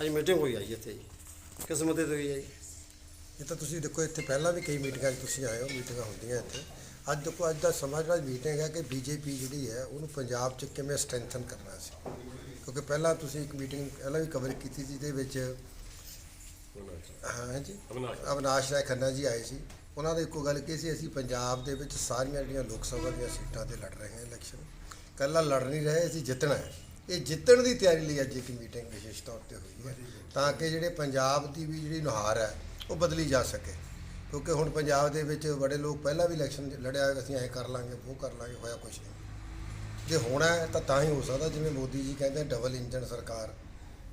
ਅੱਜ ਮੀਟਿੰਗ ਹੋਈ ਆਈ ਇੱਥੇ ਜੀ। ਕਿਸ ਮੁੱਦੇ ਤੇ ਹੋਈ ਇਹ ਤਾਂ ਤੁਸੀਂ ਦੇਖੋ, ਇੱਥੇ ਪਹਿਲਾਂ ਵੀ ਕਈ ਮੀਟਿੰਗਾਂ 'ਚ ਤੁਸੀਂ ਆਏ ਹੋ, ਮੀਟਿੰਗਾਂ ਹੁੰਦੀਆਂ ਇੱਥੇ। ਅੱਜ ਦੇਖੋ, ਅੱਜ ਦਾ ਸਮਾਜਵਾਦ ਮੀਟਿੰਗ ਹੈ ਕਿ ਬੀਜੇਪੀ ਜਿਹੜੀ ਹੈ, ਉਹਨੂੰ ਪੰਜਾਬ 'ਚ ਕਿਵੇਂ ਸਟਰੈਂਥਨ ਕਰਨਾ ਸੀ? ਕਿਉਂਕਿ ਪਹਿਲਾਂ ਤੁਸੀਂ ਇੱਕ ਮੀਟਿੰਗ ਪਹਿਲਾਂ ਵੀ ਕਵਰ ਕੀਤੀ ਸੀ, ਜਿਹਦੇ ਵਿੱਚ ਹਾਂ ਜੀ ਅਵਨਾਸ਼ ਰਾਏ ਖੰਨਾ ਜੀ ਆਏ ਸੀ। ਉਹਨਾਂ ਦਾ ਇੱਕੋ ਗੱਲ ਕੀ ਸੀ, ਅਸੀਂ ਪੰਜਾਬ ਦੇ ਵਿੱਚ ਸਾਰੀਆਂ ਜਿਹੜੀਆਂ ਲੋਕ ਸਭਾ ਦੀਆਂ ਸੀਟਾਂ ਤੇ ਲੜ ਰਹੇ ਹਾਂ ਇਲੈਕਸ਼ਨ ਕੱਲਾ ਲੜ ਨਹੀਂ ਰਹੇ, ਅਸੀਂ ਜਿੱਤਣਾ ਹੈ। ਇਹ ਜਿੱਤਣ ਦੀ ਤਿਆਰੀ ਲਈ ਅੱਜ ਇੱਕ ਮੀਟਿੰਗ ਵਿਸ਼ੇਸ਼ ਤੌਰ ਤੇ ਹੋਈ ਹੈ ਤਾਂ ਕਿ ਜਿਹੜੇ ਪੰਜਾਬ ਦੀ ਵੀ ਜਿਹੜੀ ਨੁਹਾਰ ਹੈ, ਉਹ ਬਦਲੀ ਜਾ ਸਕੇ। ਕਿਉਂਕਿ ਹੁਣ ਪੰਜਾਬ ਦੇ ਵਿੱਚ ਬੜੇ ਲੋਕ ਪਹਿਲਾਂ ਵੀ ਇਲੈਕਸ਼ਨ ਲੜਿਆ, ਅਸੀਂ ਐਂ ਕਰ ਲਾਂਗੇ, ਉਹ ਕਰ ਲਾਂਗੇ, ਹੋਇਆ ਕੁਝ ਨਹੀਂ। ਜੇ ਹੋਣਾ ਤਾਂ ਤਾਂ ਹੀ ਹੋ ਸਕਦਾ, ਜਿਵੇਂ ਮੋਦੀ ਜੀ ਕਹਿੰਦੇ ਡਬਲ ਇੰਜਨ ਸਰਕਾਰ।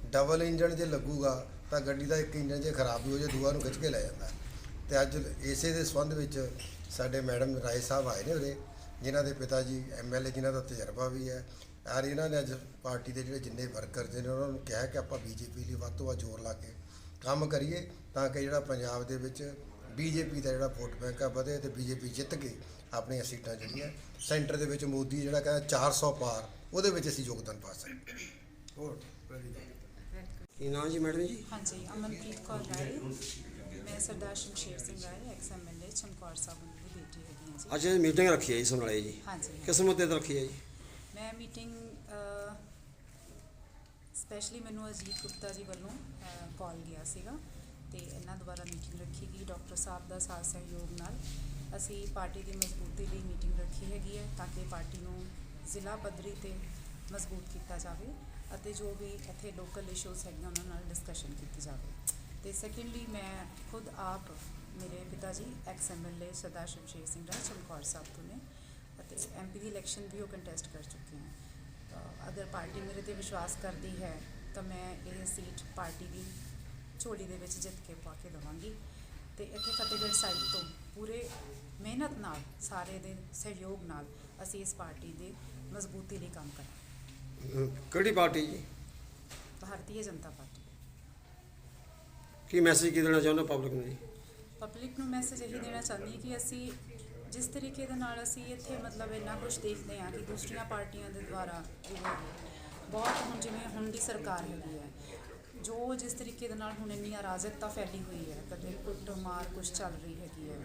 ਡਬਲ ਇੰਜਨ ਜੇ ਲੱਗੂਗਾ, ਤਾਂ ਗੱਡੀ ਦਾ ਇੱਕ ਇੰਜਨ ਜੇ ਖਰਾਬ ਵੀ ਹੋ ਜਾਏ, ਦੂਆ ਨੂੰ ਖਿੱਚ ਕੇ ਲੈ ਜਾਂਦਾ। ਹੈ। ਤੇ ਅੱਜ ਇਸੇ ਦੇ ਸੰਬੰਧ ਵਿੱਚ ਸਾਡੇ ਮੈਡਮ ਰਾਏ ਸਾਹਿਬ ਆਏ ਨੇ ਉਹਦੇ ਜਿਨ੍ਹਾਂ ਦੇ ਪਿਤਾ ਜੀ ਐਮਐਲਏ ਜਿਨ੍ਹਾਂ ਦਾ ਤਜਰਬਾ ਵੀ ਹੈ। ਔਰ ਇਹਨਾਂ ਨੇ ਅੱਜ ਪਾਰਟੀ ਦੇ ਜਿਹੜੇ ਜਿੰਨੇ ਵਰਕਰ ਨੇ ਉਹਨਾਂ ਨੂੰ ਕਿਹਾ ਕਿ ਆਪਾਂ ਬੀਜੇਪੀ ਲਈ ਵੱਧ ਤੋਂ ਵੱਧ ਜ਼ੋਰ ਲਾ ਕੇ ਕੰਮ ਕਰੀਏ ਤਾਂ ਕਿ ਜਿਹੜਾ ਪੰਜਾਬ ਦੇ ਵਿੱਚ ਬੀਜੇਪੀ ਦਾ ਜਿਹੜਾ ਵੋਟ ਬੈਂਕ ਆ ਵਧੇ ਤੇ ਬੀਜੇਪੀ ਜਿੱਤ ਕੇ ਆਪਣੀਆਂ ਸੀਟਾਂ ਜਿਹੜੀਆਂ ਸੈਂਟਰ ਦੇ ਵਿੱਚ ਮੋਦੀ ਜਿਹੜਾ ਕਹਿੰਦਾ 400 ਪਾਰ ਉਹਦੇ ਵਿੱਚ ਅਸੀਂ ਯੋਗਦਾਨ ਪਾ ਸਕਦੇ ਹੋਰ ਕੀ ਨਾਮ ਜੀ ਮੈਡਮ ਜੀ? ਹਾਂਜੀ ਅਮਨਪ੍ਰੀਤ ਕੌਰ ਰਾਏ। ਮੈਂ ਸਰਦਾਰ ਸ਼ਮਸ਼ੇਰ ਸਿੰਘ ਰਾਏ ਐਕਸ ਐਮਐਲਏ ਚਮਕੌਰ ਸਾਹਿਬ ਦੀ ਬੇਟੀ ਹੈਗੀ ਹਾਂ ਜੀ। ਅੱਜ ਮੀਟਿੰਗ ਰੱਖੀ ਹੈ ਜੀ ਸਮਰਾਲੇ ਜੀ। ਹਾਂਜੀ। ਕਿਸ ਮੁੱਦੇ ਤੇ ਰੱਖੀ ਹੈ ਜੀ। ਮੈਂ ਮੀਟਿੰਗ ਸਪੈਸ਼ਲੀ ਮੈਨੂੰ ਅਜੀਤ ਗੁਪਤਾ ਜੀ ਵੱਲੋਂ ਕਾਲ ਗਿਆ ਸੀਗਾ ਤੇ ਇਹਨਾਂ ਦੁਆਰਾ ਮੀਟਿੰਗ ਰੱਖੀ ਗਈ। ਡਾਕਟਰ ਸਾਹਿਬ ਦਾ ਸਾਥ ਸਹਿਯੋਗ ਨਾਲ ਅਸੀਂ ਪਾਰਟੀ ਦੀ ਮਜ਼ਬੂਤੀ ਲਈ ਮੀਟਿੰਗ ਰੱਖੀ ਹੈਗੀ ਹੈ ਤਾਂ ਕਿ ਪਾਰਟੀ ਨੂੰ ਜ਼ਿਲ੍ਹਾ ਪੱਧਰੀ ਤੇ ਮਜ਼ਬੂਤ ਕੀਤਾ ਜਾਵੇ ਅਤੇ ਜੋ ਵੀ ਇੱਥੇ ਲੋਕਲ ਇਸ਼ੂਜ਼ ਹੈਗੀਆਂ ਉਹਨਾਂ ਨਾਲ ਡਿਸਕਸ਼ਨ ਕੀਤੀ ਜਾਵੇ। ਤੇ ਸੈਕੰਡਲੀ ਮੈਂ ਖੁਦ ਆਪ ਮੇਰੇ ਪਿਤਾ ਜੀ ਐਕਸ ਐਮਐਲਏ ਸਰਦਾਰ ਸ਼ਮਸ਼ੇਰ ਸਿੰਘ ਰਾਜ ਚਮਕੌਰ ਸਾਹਿਬ ਤੋਂ ਅਤੇ ਐਮਪੀ ਦੀ ਇਲੈਕਸ਼ਨ ਵੀ ਉਹ ਕੰਟੈਸਟ ਕਰ ਚੁੱਕੇ ਤਾਂ ਅਗਰ ਪਾਰਟੀ ਮੇਰੇ ਤੇ ਵਿਸ਼ਵਾਸ ਕਰਦੀ ਹੈ ਤਾਂ ਮੈਂ ਇਹ ਸੀਟ ਪਾਰਟੀ ਦੀ ਝੋਲੀ ਦੇ ਵਿੱਚ ਜਿੱਤ ਕੇ ਪਾ ਕੇ ਦਵਾਂਗੀ। ਤੇ ਇੱਥੇ ਫਤਿਹਗੜ੍ਹ ਸਾਹਿਬ ਤੋਂ ਪੂਰੇ ਮਿਹਨਤ ਨਾਲ ਸਾਰੇ ਦੇ ਸਹਿਯੋਗ ਨਾਲ ਅਸੀਂ ਇਸ ਪਾਰਟੀ ਦੇ ਮਜ਼ਬੂਤੀ ਲਈ ਕੰਮ ਕਰਾਂਗੇ। ਕਿਹੜੀ ਪਾਰਟੀ ਜੀ? ਭਾਰਤੀ ਜਨਤਾ ਪਾਰਟੀ। ਕੀ ਮੈਸੇਜ ਕੀ ਦੇਣਾ ਚਾਹੁੰਦੇ ਪਬਲਿਕ ਨੂੰ ਜੀ? ਪਬਲਿਕ ਨੂੰ ਮੈਸੇਜ ਇਹੀ ਦੇਣਾ ਚਾਹੁੰਦੀ ਕਿ ਅਸੀਂ ਜਿਸ ਤਰੀਕੇ ਦੇ ਨਾਲ ਅਸੀਂ ਇੱਥੇ ਮਤਲਬ ਇੰਨਾ ਕੁਝ ਦੇਖਦੇ ਹਾਂ ਕਿ ਦੂਸਰੀਆਂ ਪਾਰਟੀਆਂ ਦੇ ਦੁਆਰਾ ਜਿਵੇਂ ਬਹੁਤ ਹੁਣ ਜਿਵੇਂ ਹੁਣ ਦੀ ਸਰਕਾਰ ਹੈਗੀ ਹੈ, ਜੋ ਜਿਸ ਤਰੀਕੇ ਦੇ ਨਾਲ ਹੁਣ ਇੰਨੀ ਅਰਾਜਕਤਾ ਫੈਲੀ ਹੋਈ ਹੈ, ਕਦੇ ਕੁੱਟਮਾਰ ਕੁਝ ਚੱਲ ਰਹੀ ਹੈਗੀ ਹੈ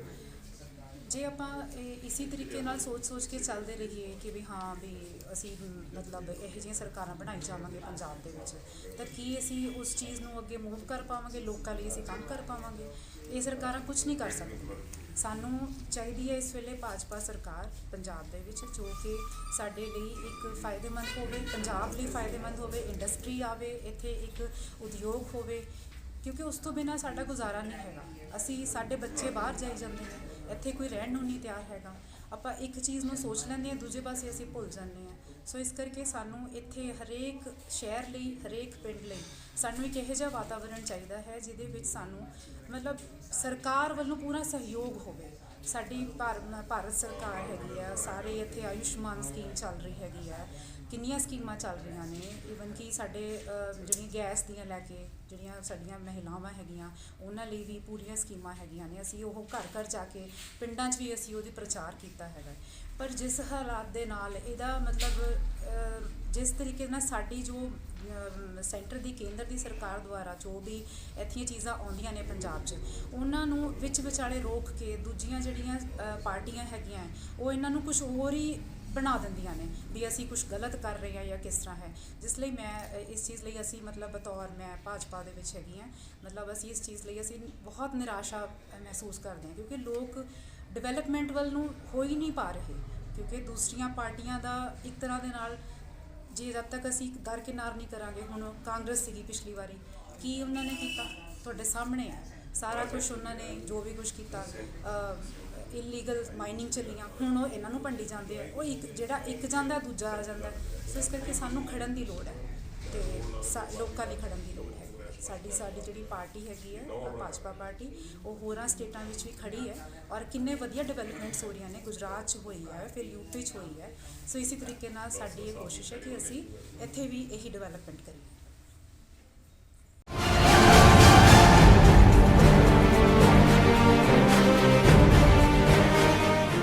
ਜੇ ਆਪਾਂ, ਇਹ ਇਸੇ ਤਰੀਕੇ ਨਾਲ ਸੋਚ-ਸੋਚ ਕੇ ਚੱਲਦੇ ਰਹੀਏ ਕਿ ਵੀ ਹਾਂ ਵੀ ਅਸੀਂ ਮਤਲਬ ਇਹੋ ਜਿਹੀਆਂ ਸਰਕਾਰਾਂ ਬਣਾਈ ਜਾਵਾਂਗੇ ਪੰਜਾਬ ਦੇ ਵਿੱਚ, ਤਾਂ ਕੀ ਅਸੀਂ ਉਸ ਚੀਜ਼ ਨੂੰ ਅੱਗੇ ਮੂਵ ਕਰ ਪਾਵਾਂਗੇ, ਲੋਕਾਂ ਲਈ ਅਸੀਂ ਕੰਮ ਕਰ ਪਾਵਾਂਗੇ? ਇਹ ਸਰਕਾਰਾਂ ਕੁਝ ਨਹੀਂ ਕਰ ਸਕਦੀਆਂ। ਸਾਨੂੰ ਚਾਹੀਦੀ ਹੈ ਇਸ ਵੇਲੇ ਭਾਜਪਾ ਸਰਕਾਰ ਪੰਜਾਬ ਦੇ ਵਿੱਚ, ਜੋ ਕਿ ਸਾਡੇ ਲਈ ਇੱਕ ਫਾਇਦੇਮੰਦ ਹੋਵੇ, ਪੰਜਾਬ ਲਈ ਫਾਇਦੇਮੰਦ ਹੋਵੇ ਇੰਡਸਟਰੀ ਆਵੇ, ਇੱਥੇ ਇੱਕ ਉਦਯੋਗ ਹੋਵੇ ਕਿਉਂਕਿ ਉਸ ਤੋਂ ਬਿਨਾ ਸਾਡਾ ਗੁਜ਼ਾਰਾ ਨਹੀਂ ਹੈਗਾ। ਅਸੀਂ ਸਾਡੇ ਬੱਚੇ ਬਾਹਰ ਜਾਈ ਜਾਂਦੇ ਨੇ, ਇੱਥੇ ਕੋਈ ਰਹਿਣ ਨੂੰ ਨਹੀਂ ਤਿਆਰ ਹੈਗਾ। ਆਪਾਂ ਇੱਕ ਚੀਜ਼ ਨੂੰ ਸੋਚ ਲੈਂਦੇ ਹਾਂ, ਦੂਜੇ ਪਾਸੇ ਅਸੀਂ ਭੁੱਲ ਜਾਂਦੇ ਹਾਂ। ਸੋ ਇਸ ਕਰਕੇ ਸਾਨੂੰ ਇੱਥੇ ਹਰੇਕ ਸ਼ਹਿਰ ਲਈ, ਹਰੇਕ ਪਿੰਡ ਲਈ ਸਾਨੂੰ ਇੱਕ ਇਹੋ ਜਿਹਾ ਵਾਤਾਵਰਣ ਚਾਹੀਦਾ ਹੈ, ਜਿਹਦੇ ਵਿੱਚ ਸਾਨੂੰ ਮਤਲਬ ਸਰਕਾਰ ਵੱਲੋਂ ਪੂਰਾ ਸਹਿਯੋਗ ਹੋਵੇ। ਸਾਡੀ ਭਾਰ- ਭਾਰਤ ਸਰਕਾਰ ਹੈਗੀ ਆ, ਸਾਰੇ ਇੱਥੇ ਆਯੁਸ਼ਮਾਨ ਸਕੀਮ ਚੱਲ ਰਹੀ ਹੈਗੀ ਆ। ਕਿੰਨੀਆਂ ਸਕੀਮਾਂ ਚੱਲ ਰਹੀਆਂ ਨੇ ਈਵਨ ਕਿ ਸਾਡੇ ਜਿਹੜੀਆਂ ਗੈਸ ਦੀਆਂ ਲੈ ਕੇ, ਜਿਹੜੀਆਂ ਸਾਡੀਆਂ ਮਹਿਲਾਵਾਂ ਹੈਗੀਆਂ, ਉਹਨਾਂ ਲਈ ਵੀ ਪੂਰੀਆਂ ਸਕੀਮਾਂ ਹੈਗੀਆਂ ਨੇ। ਅਸੀਂ ਉਹ ਘਰ ਘਰ ਜਾ ਕੇ ਪਿੰਡਾਂ 'ਚ ਵੀ ਅਸੀਂ ਉਹਦੀ ਪ੍ਰਚਾਰ ਕੀਤਾ ਹੈਗਾ। ਪਰ ਜਿਸ ਹਾਲਾਤ ਦੇ ਨਾਲ ਇਹਦਾ ਮਤਲਬ ਜਿਸ ਤਰੀਕੇ ਨਾਲ ਸਾਡੀ ਜੋ ਸੈਂਟਰ ਦੀ, ਕੇਂਦਰ ਦੀ ਸਰਕਾਰ ਦੁਆਰਾ ਜੋ ਵੀ ਇੱਥੀਆਂ ਚੀਜ਼ਾਂ ਆਉਂਦੀਆਂ ਨੇ ਪੰਜਾਬ 'ਚ, ਉਹਨਾਂ ਨੂੰ ਵਿੱਚ ਵਿਚਾਲੇ ਰੋਕ ਕੇ ਦੂਜੀਆਂ ਜਿਹੜੀਆਂ ਪਾਰਟੀਆਂ ਹੈਗੀਆਂ, ਉਹ ਇਹਨਾਂ ਨੂੰ ਕੁਝ ਹੋਰ ਹੀ ਬਣਾ ਦਿੰਦੀਆਂ ਨੇ ਵੀ ਅਸੀਂ ਕੁਝ ਗਲਤ ਕਰ ਰਹੇ ਹਾਂ ਜਾਂ ਕਿਸ ਤਰ੍ਹਾਂ ਹੈ। ਜਿਸ ਲਈ ਮੈਂ ਇਸ ਚੀਜ਼ ਲਈ ਅਸੀਂ ਮਤਲਬ ਬਤੌਰ ਮੈਂ ਭਾਜਪਾ ਦੇ ਵਿੱਚ ਹੈਗੀ ਹਾਂ। ਮਤਲਬ ਅਸੀਂ ਇਸ ਚੀਜ਼ ਲਈ ਅਸੀਂ ਬਹੁਤ ਨਿਰਾਸ਼ਾ ਮਹਿਸੂਸ ਕਰਦੇ ਹਾਂ ਕਿਉਂਕਿ ਲੋਕ ਡਿਵੈਲਪਮੈਂਟ ਵੱਲ ਨੂੰ ਹੋ ਹੀ ਨਹੀਂ ਪਾ ਰਹੇ। ਕਿਉਂਕਿ ਦੂਸਰੀਆਂ ਪਾਰਟੀਆਂ ਦਾ ਇੱਕ ਤਰ੍ਹਾਂ ਦੇ ਨਾਲ ਜੇ ਜਦ ਤੱਕ ਅਸੀਂ ਦਰਕਿਨਾਰ ਨਹੀਂ ਕਰਾਂਗੇ, ਹੁਣ ਕਾਂਗਰਸ ਸੀਗੀ ਪਿਛਲੀ ਵਾਰੀ, ਕੀ ਉਹਨਾਂ ਨੇ ਕੀਤਾ? ਤੁਹਾਡੇ ਸਾਹਮਣੇ ਹੈ ਸਾਰਾ ਕੁਝ ਉਹਨਾਂ ਨੇ ਜੋ ਵੀ ਕੁਝ ਕੀਤਾ ਇਲੀਗਲ ਮਾਈਨਿੰਗ ਚੱਲੀਆਂ, ਹੁਣ ਉਹ ਇਹਨਾਂ ਨੂੰ ਭੰਡੀ ਜਾਂਦੇ ਆ। ਉਹ ਇੱਕ, ਜਿਹੜਾ ਇੱਕ ਜਾਂਦਾ, ਦੂਜਾ ਆ ਜਾਂਦਾ। ਸੋ ਇਸ ਕਰਕੇ ਸਾਨੂੰ ਖੜਨ ਦੀ ਲੋੜ ਹੈ ਤੇ ਸਾ- ਲੋਕਾਂ ਲਈ ਖੜਨ ਦੀ ਲੋੜ ਹੈ। ਸਾਡੀ ਸਾਡੀ ਜਿਹੜੀ ਪਾਰਟੀ ਹੈਗੀ ਹੈ ਭਾਜਪਾ ਪਾਰਟੀ, ਉਹ ਹੋਰਾਂ ਸਟੇਟਾਂ ਵਿੱਚ ਵੀ ਖੜੀ ਹੈ ਔਰ ਕਿੰਨੇ ਵਧੀਆ ਡਿਵੈਲਪਮੈਂਟਸ ਹੋ ਰਹੀਆਂ ਨੇ। ਗੁਜਰਾਤ 'ਚ ਹੋਈ ਹੈ, ਫਿਰ ਯੂਪੀ 'ਚ ਹੋਈ ਹੈ। ਸੋ ਇਸੇ ਤਰੀਕੇ ਨਾਲ ਸਾਡੀ ਇਹ ਕੋਸ਼ਿਸ਼ ਹੈ ਕਿ ਅਸੀਂ ਇੱਥੇ ਵੀ ਇਹੀ ਡਿਵੈਲਪਮੈਂਟ ਕਰੀਏ।